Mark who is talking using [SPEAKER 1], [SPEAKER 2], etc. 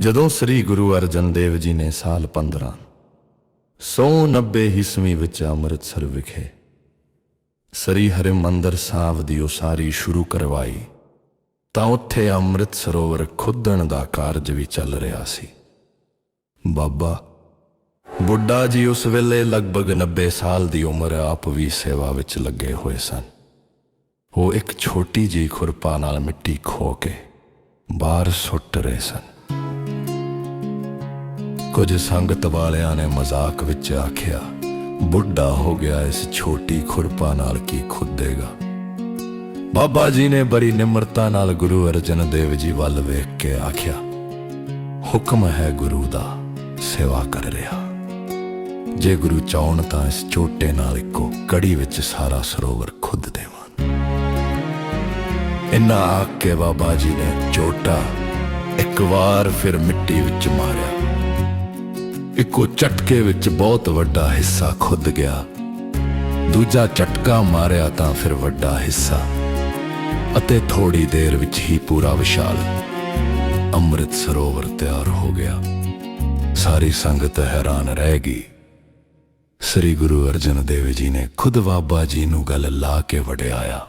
[SPEAKER 1] ਜਦੋਂ ਸ੍ਰੀ ਗੁਰੂ ਅਰਜਨ ਦੇਵ ਜੀ ਨੇ ਸਾਲ 15 190 ਈਸਵੀ ਵਿੱਚ ਅੰਮ੍ਰਿਤਸਰ ਵਿਖੇ ਸ੍ਰੀ ਹਰਿਮੰਦਰ ਸਾਹਿਬ ਦੀ ਉਸਾਰੀ ਸ਼ੁਰੂ ਕਰਵਾਈ, ਤਾਂ ਉੱਥੇ ਅੰਮ੍ਰਿਤ ਸਰੋਵਰ ਖੁੱਦਣ ਦਾ ਕਾਰਜ ਵੀ ਚੱਲ ਰਿਹਾ ਸੀ। ਬਾਬਾ, ਬੁੱਢਾ ਜੀ ਉਸ ਵੇਲੇ ਲਗਭਗ 90 ਸਾਲ ਦੀ ਉਮਰ ਆਪ ਵੀ ਸੇਵਾ ਵਿੱਚ ਲੱਗੇ ਹੋਏ ਸਨ। ਉਹ ਇੱਕ ਛੋਟੀ ਜਿਹੀ ਖੁਰਪਾ ਨਾਲ ਮਿੱਟੀ ਖੋ ਕੇ ਬਾਹਰ ਸੁੱਟ ਰਹੇ ਸਨ। ਕੁਝ ਸੰਗਤ ਵਾਲਿਆਂ ਨੇ ਮਜ਼ਾਕ ਵਿੱਚ ਆਖਿਆ, ਬੁੱਢਾ ਹੋ ਗਿਆ ਇਸ ਛੋਟੀ ਖੁਰਪਾ ਨਾਲ ਕੀ ਖੁੱਦੇਗਾ? ਬਾਬਾ ਜੀ ਨੇ ਬੜੀ ਨਿਮਰਤਾ ਨਾਲ ਗੁਰੂ ਅਰਜਨ ਦੇਵ ਜੀ ਵੱਲ ਵੇਖ ਕੇ ਆਖਿਆ, ਹੁਕਮ ਹੈ ਗੁਰੂ ਦਾ, ਸੇਵਾ ਕਰ ਰਿਹਾ। ਜੇ ਗੁਰੂ ਚਾਹਣ ਤਾਂ ਇਸ ਛੋਟੇ ਨਾਲ ਇੱਕੋ ਕੜੀ ਵਿੱਚ ਸਾਰਾ ਸਰੋਵਰ ਖੁੱਦ ਦੇਵਾਂ ਇਨਾ ਆਖ ਕੇ ਬਾਬਾ ਜੀ ਨੇ ਛੋਟਾ ਇੱਕ ਵਾਰ ਫਿਰ ਮਿੱਟੀ ਵਿੱਚ ਮਾਰਿਆ। ਇੱਕੋ ਝਟਕੇ ਵਿੱਚ ਬਹੁਤ ਵੱਡਾ ਹਿੱਸਾ ਖੁੱਦ ਗਿਆ। ਦੂਜਾ ਝਟਕਾ ਮਾਰਿਆ ਤਾਂ ਫਿਰ ਵੱਡਾ ਹਿੱਸਾ। ਅਤੇ ਥੋੜੀ ਦੇਰ ਵਿੱਚ ਹੀ ਪੂਰਾ ਵਿਸ਼ਾਲ ਅੰਮ੍ਰਿਤ ਸਰੋਵਰ ਤਿਆਰ ਹੋ ਗਿਆ। ਸਾਰੀ ਸੰਗਤ ਹੈਰਾਨ ਰਹਿ ਗਈ। ਸ੍ਰੀ ਗੁਰੂ ਅਰਜਨ ਦੇਵ ਜੀ ਨੇ ਖੁਦ ਬਾਬਾ ਜੀ ਨੂੰ ਗੱਲ ਲਾ ਕੇ ਵਡਿਆਇਆ।